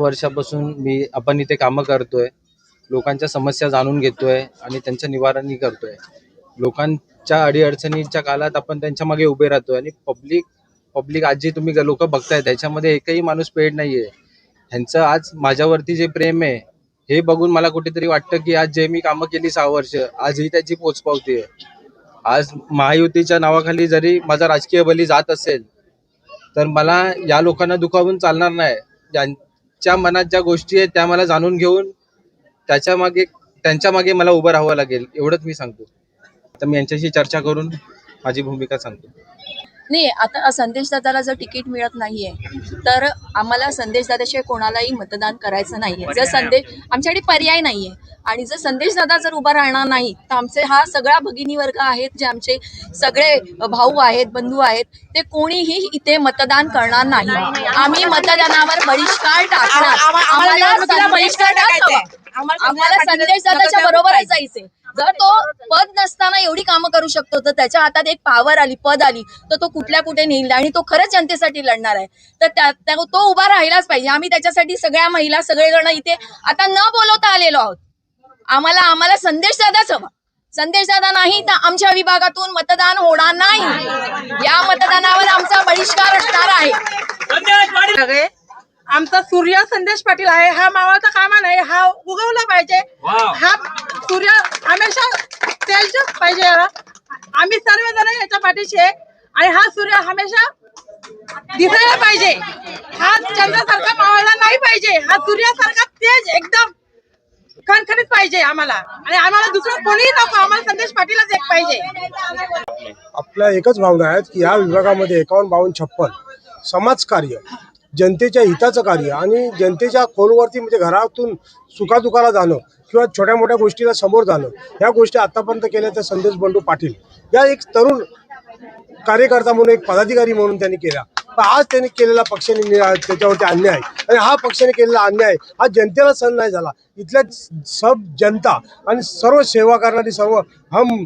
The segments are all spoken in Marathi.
वर्षापासून मी आपण इथे कामं करतोय. लोकांच्या समस्या जाणून घेतोय आणि त्यांचं निवारणही करतोय. लोकांच्या अडीअडचणीच्या काळात आपण त्यांच्या मागे उभे राहतोय आणि पब्लिक पब्लिक आज जे तुम्ही लोक बघताय त्याच्यामध्ये एकही माणूस पेड नाहीये. ह्यांचं आज माझ्यावरती जे प्रेम आहे हे बघून मला कुठेतरी वाटतं की आज जे मी कामं केली सहा वर्ष आज ही त्याची पोच पावतीये. आज महायुतीच्या नावाखाली जरी माझा राजकीय बली जात असेल तर मला या लोकांना दुखावून चालणार नाही. ज्यांच्या मनात ज्या गोष्टी आहेत त्या मला जाणून घेऊन त्याच्यामागे त्यांच्या मागे मला उभं राहावं लागेल एवढंच मी सांगतो. तर मी यांच्याशी चर्चा करून माझी भूमिका सांगतो. नाही आता संदेश दादाला जर तिकीट मिळत नाहीये तर आम्हाला संदेश दादाशिवाय कोणालाही मतदान करायचं नाहीये. जर संदेश आमच्याकडे पर्याय नाहीये. आणि जर संदेश दादा जर उभा राहणार नाही तर आमचे हा सगळा भगिनी वर्ग आहेत जे आमचे सगळे भाऊ आहेत बंधू आहेत ते कोणीही इथे मतदान करणार नाही. आम्ही मतदानावर बहिष्कार टाकणार. आम्हाला संदेश. आम्हाला दादाच्या बरोबरच जायचंय. जर तो पद नसताना एवढी कामं करू शकतो तर त्याच्या हातात एक पॉवर आली पद आली तर तो कुठल्या कुठे नेईल आणि तो खरंच जनतेसाठी लढणार आहे. तर त्या त्या- तो उभा राहिलाच पाहिजे. आम्ही त्याच्यासाठी सगळ्या महिला सगळेजण इथे आता न बोलवता आलेलो आहोत. आम्हाला आम्हाला संदेश दादाच हवा. संदेश दादा नाही तर आमच्या विभागातून मतदान होणार नाही. या मतदानावर आमचा बहिष्कार असणार आहे. सगळे आमचा सूर्य संदेश पाटील आहे. हा मावाचा कामा नाही हा उगवला पाहिजे. हा सूर्य हमेशा तेलच पाहिजे याला. आम्ही सर्वजण याच्या पाठीशी आहे. आणि हा सूर्य हमेशा दिसायला पाहिजे. हा चंद्रासारखा मावळला नाही पाहिजे. हा सूर्यासारखा तेज एकदम. खणखणीत पाहिजे आम्हाला. आणि आम्हाला दुसरं कोणीही नको आम्हाला संदेश पाटीलच एक पाहिजे. आपल्या एकच भावना आहेत की या विभागामध्ये एकावन्न बावन्न छप्पन समाजकार्य जनतेच्या हिताचं कार्य आणि जनतेच्या खोलवरती म्हणजे घरातून सुखादुखाला जाणं किंवा छोट्या मोठ्या गोष्टीला समोर जाणं ह्या गोष्टी आतापर्यंत केल्या त्या संदेश बंडू पाटील. या एक तरुण कार्यकर्ता म्हणून एक पदाधिकारी म्हणून त्यांनी केला पण आज त्यांनी केलेला पक्षाने नि- त्याच्यावरती अन्याय. आणि हा पक्षाने केलेला अन्याय हा जनतेला सण नाही झाला. इथल्या सब जनता आणि सर्व सेवा करणारी सर्व हम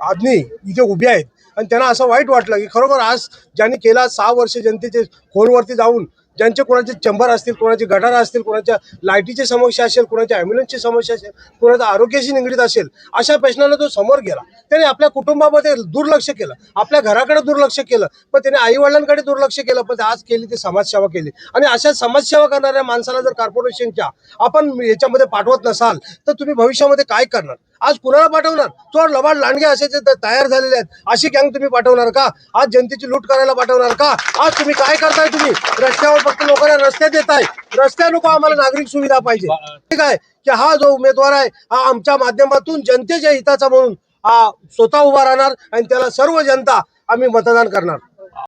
आदमी इथे उभे आहेत. आणि त्यांना असं वाईट वाटलं की खरोखर आज ज्यांनी केला सहा वर्ष जनतेचे खोलवरती जाऊन ज्यांचे कोणाचे चंबर असतील कोणाचे गटार असतील कोणाच्या लाईटीची समस्या असेल कोणाच्या ॲम्ब्युलन्सची समस्या असेल कोणाच्या आरोग्याशी निगडीत असेल अशा प्रश्नाला तो समोर गेला. त्याने आपल्या कुटुंबामध्ये दुर्लक्ष केलं आपल्या घराकडे दुर्लक्ष केलं पण त्याने आईवडिलांकडे दुर्लक्ष केलं पण आज केली ते समाजसेवा केली. आणि अशा समाजसेवा करणाऱ्या माणसाला जर कॉर्पोरेशनच्या आपण याच्यामध्ये पाठवत नसाल तर तुम्ही भविष्यामध्ये काय करणार? आज कुणाला पाठवणार? चोर लबाड लांडगे असायचे तर तयार झालेले आहेत. अशी गँग तुम्ही पाठवणार का? आज जनतेची लूट करायला पाठवणार का? आज तुम्ही काय करताय तुम्ही? रस्त्यावर फक्त लोकांना रस्ते देताय. रस्त्या नको आम्हाला नागरिक सुविधा पाहिजे. ठीक आहे? की हा जो उमेदवार आहे हा आमच्या माध्यमातून जनतेच्या हिताचा म्हणून हा स्वतः उभा राहणार आणि त्याला सर्व जनता आम्ही मतदान करणार.